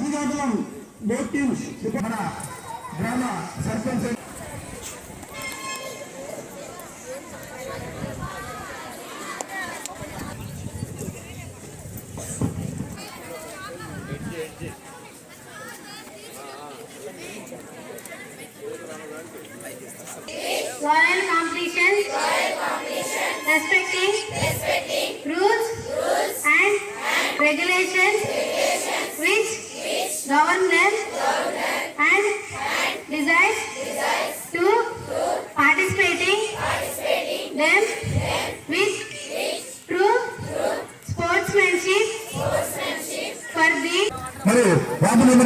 Srikakulam boat teams మన గ్రామ sarpanch Soil completions. Respecting. Rules. And regulations.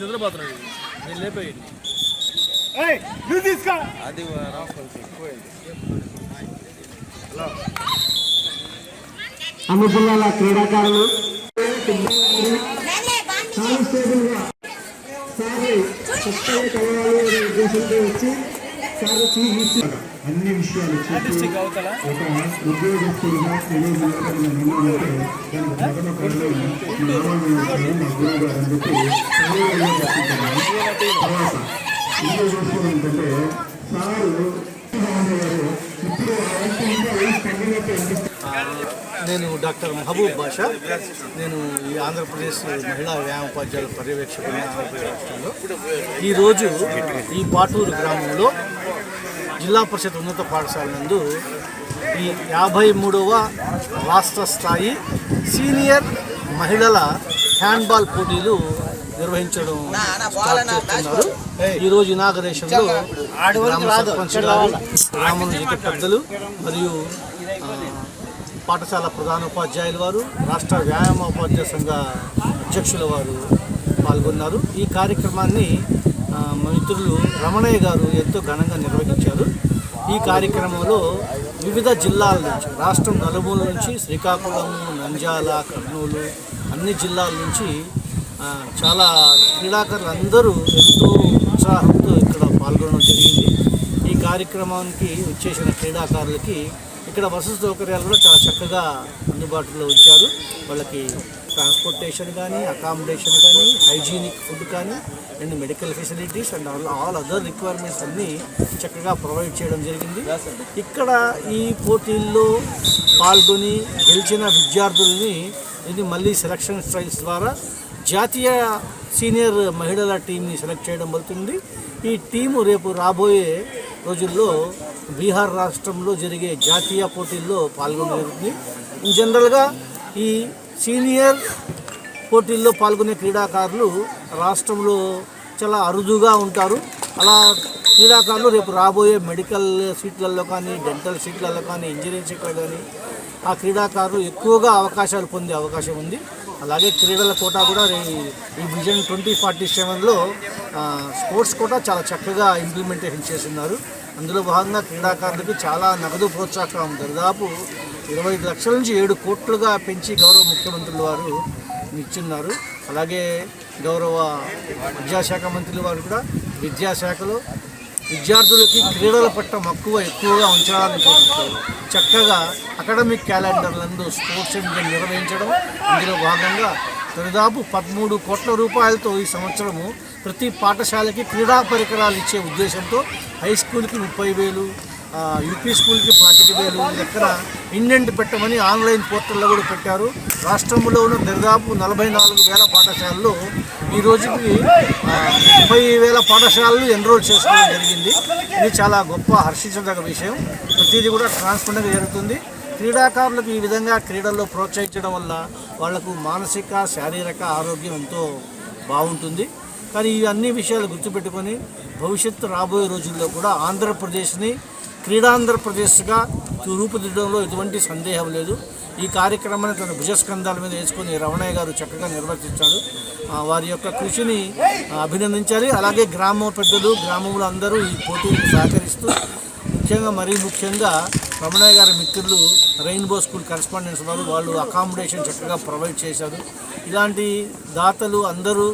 నిద్రపోతున్నాడు నేను లేపోయి అది అన్ని జిల్లాల క్రీడాకారులు కానిస్టేబుల్ గా సారి కొత్తగా కలవాలి అనే ఉద్దేశంతో వచ్చి సారి చూపించి అన్ని విషయాలు చెప్పి ఒక ఉద్యోగస్తుడిగా తెలియజేయాలని నిర్ణయింటే దానికి ప్రథమ కారణం నామోదయం మా గురువు గారు అని చెప్పి సమయంలో చెప్తున్నాను తర్వాత ఇంకో విషయం ఏంటంటే సారు గారు నేను డాక్టర్ మహబూబ్ బాషా. నేను ఈ ఆంధ్రప్రదేశ్ మహిళా వ్యాయామోపాధ్యాయుల పర్యవేక్షకుని ఆంధ్రప్రదేశ్లో ఈరోజు ఈ పాటూరు గ్రామంలో జిల్లా పరిషత్ ఉన్నత పాఠశాల నందు ఈ యాభై మూడవ రాష్ట్ర స్థాయి సీనియర్ మహిళల హ్యాండ్బాల్ పోటీలు నిర్వహించడం ఈ రోజు గ్రామం జీత పెద్దలు మరియు పాఠశాల ప్రధానోపాధ్యాయుల వారు రాష్ట్ర వ్యాయామ ఉపాధ్యాయ సంఘ అధ్యక్షుల వారు పాల్గొన్నారు. ఈ కార్యక్రమాన్ని మిత్రులు రమణయ్య గారు ఎంతో ఘనంగా నిర్వహించారు. ఈ కార్యక్రమంలో వివిధ జిల్లాల నుంచి రాష్ట్రం నలుమూల నుంచి శ్రీకాకుళం నంద్యాల కర్నూలు అన్ని జిల్లాల నుంచి చాలా క్రీడాకారులు అందరూ ఎంతో ఉత్సాహంతో ఇక్కడ పాల్గొనడం జరిగింది. ఈ కార్యక్రమానికి వచ్చేసిన క్రీడాకారులకి ఇక్కడ వసతి సౌకర్యాలు కూడా చాలా చక్కగా అందుబాటులో ఉంచారు. వాళ్ళకి ట్రాన్స్పోర్టేషన్ కానీ అకామిడేషన్ కానీ హైజీనిక్ ఫుడ్ కానీ and medical facilities and all all other requirements అన్నీ చక్కగా ప్రొవైడ్ చేయడం జరిగింది. ఇక్కడ ఈ పోటీల్లో పాల్గొని గెలిచిన విద్యార్థుల్ని ఇది మళ్ళీ సెలక్షన్ స్ట్రైల్స్ ద్వారా జాతీయ సీనియర్ మహిళల టీంని సెలెక్ట్ చేయడం జరుగుతుంది. ఈ టీము రేపు రాబోయే రోజుల్లో బీహార్ రాష్ట్రంలో జరిగే జాతీయ పోటీల్లో పాల్గొనగలుగుతుంది జనరల్గా ఈ సీనియర్ పోటీల్లో పాల్గొనే క్రీడాకారులు రాష్ట్రంలో చాలా అరుదుగా ఉంటారు. అలా క్రీడాకారులు రేపు రాబోయే మెడికల్ సీట్లలో కానీ డెంటల్ సీట్లలో కానీ ఇంజనీరింగ్ సీట్లలో కానీ ఆ క్రీడాకారులు ఎక్కువగా అవకాశాలు పొందే అవకాశం ఉంది. అలాగే క్రీడల కోటా కూడా ఈ విజన్ ట్వంటీ ఫార్టీ సెవెన్లో స్పోర్ట్స్ కోటా చాలా చక్కగా ఇంప్లిమెంటేషన్ చేస్తున్నారు. అందులో భాగంగా క్రీడాకారులకు చాలా నగదు ప్రోత్సాహం. దాదాపు ఇరవై ఐదు లక్షల నుంచి ఏడు కోట్లుగా పెంచి గౌరవ ముఖ్యమంత్రులు వారు ఇచ్చున్నారు అలాగే గౌరవ విద్యాశాఖ మంత్రులు వారు కూడా విద్యాశాఖలో విద్యార్థులకి క్రీడల పట్ల మక్కువ ఎక్కువగా ఉంచడానికి కోరుకుంటారు చక్కగా అకాడమిక్ క్యాలెండర్లందు స్పోర్ట్స్ ఇండియా నిర్వహించడం ఇందులో భాగంగా దాదాపు పదమూడు కోట్ల రూపాయలతో ఈ సంవత్సరము ప్రతి పాఠశాలకి క్రీడా పరికరాలు ఇచ్చే ఉద్దేశంతో హై స్కూల్కి ముప్పై వేలు యూపీ స్కూల్కి పాతిక వేలు ఎక్కడ ఇండెంట్ పెట్టమని ఆన్లైన్ పోర్టల్లో కూడా పెట్టారు. రాష్ట్రంలో ఉన్న దాదాపు నలభై నాలుగు వేల పాఠశాలలు ఈ రోజుకి ముప్పై వేల పాఠశాలలు ఎన్రోల్ చేసుకోవడం జరిగింది. ఇది చాలా గొప్ప హర్షించదగ్గ విషయం. ప్రతిదీ కూడా ట్రాన్స్పరెంట్గా జరుగుతుంది. క్రీడాకారులకు ఈ విధంగా క్రీడల్లో ప్రోత్సహించడం వల్ల వాళ్ళకు మానసిక శారీరక ఆరోగ్యం ఎంతో బాగుంటుంది. కానీ ఈ అన్ని విషయాలు గుర్తుపెట్టుకొని భవిష్యత్తు రాబోయే రోజుల్లో కూడా ఆంధ్రప్రదేశ్ని క్రీడాంధ్రప్రదేశ్గా రూపుదిద్దడంలో ఎటువంటి సందేహం లేదు. ఈ కార్యక్రమాన్ని తన భుజస్కంధాల మీద వేసుకొని రమణయ్య గారు చక్కగా నిర్వర్తించాడు. వారి యొక్క కృషిని అభినందించాలి. అలాగే గ్రామ పెద్దలు గ్రామంలో అందరూ ఈ పోటీకి సహకరిస్తూ ముఖ్యంగా మరీ ముఖ్యంగా రమణయ్య గారి మిత్రులు రెయిన్బో స్కూల్ కరెస్పాండెన్స్ వారు వాళ్ళు అకామిడేషన్ చక్కగా ప్రొవైడ్ చేశారు. ఇలాంటి దాతలు అందరూ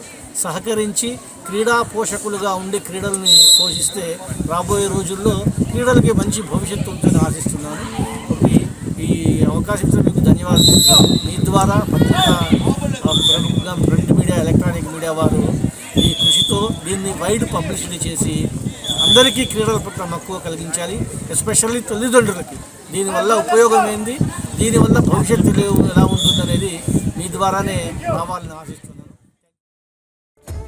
సహకరించి క్రీడా పోషకులుగా ఉండి క్రీడల్ని పోషిస్తే రాబోయే రోజుల్లో క్రీడలకి మంచి భవిష్యత్తు ఉంటుందని ఆశిస్తున్నాను. ఈ- అవకాశం ఇచ్చిన మీకు ధన్యవాదాలు. మీ ద్వారా పత్రిక ప్రింట్ మీడియా ఎలక్ట్రానిక్ మీడియా వారు ఈ కృషితో దీన్ని వైడ్ పబ్లిసిటీ చేసి అందరికీ క్రీడల పట్ల మక్కువ కలిగించాలి. ఎస్పెషల్లీ తల్లిదండ్రులకి. దీనివల్ల ఉపయోగం ఏంది దీనివల్ల భవిష్యత్తు ఎలా ఉంటుందనేది మీ ద్వారానే రావాలని ఆశిస్తున్నాను.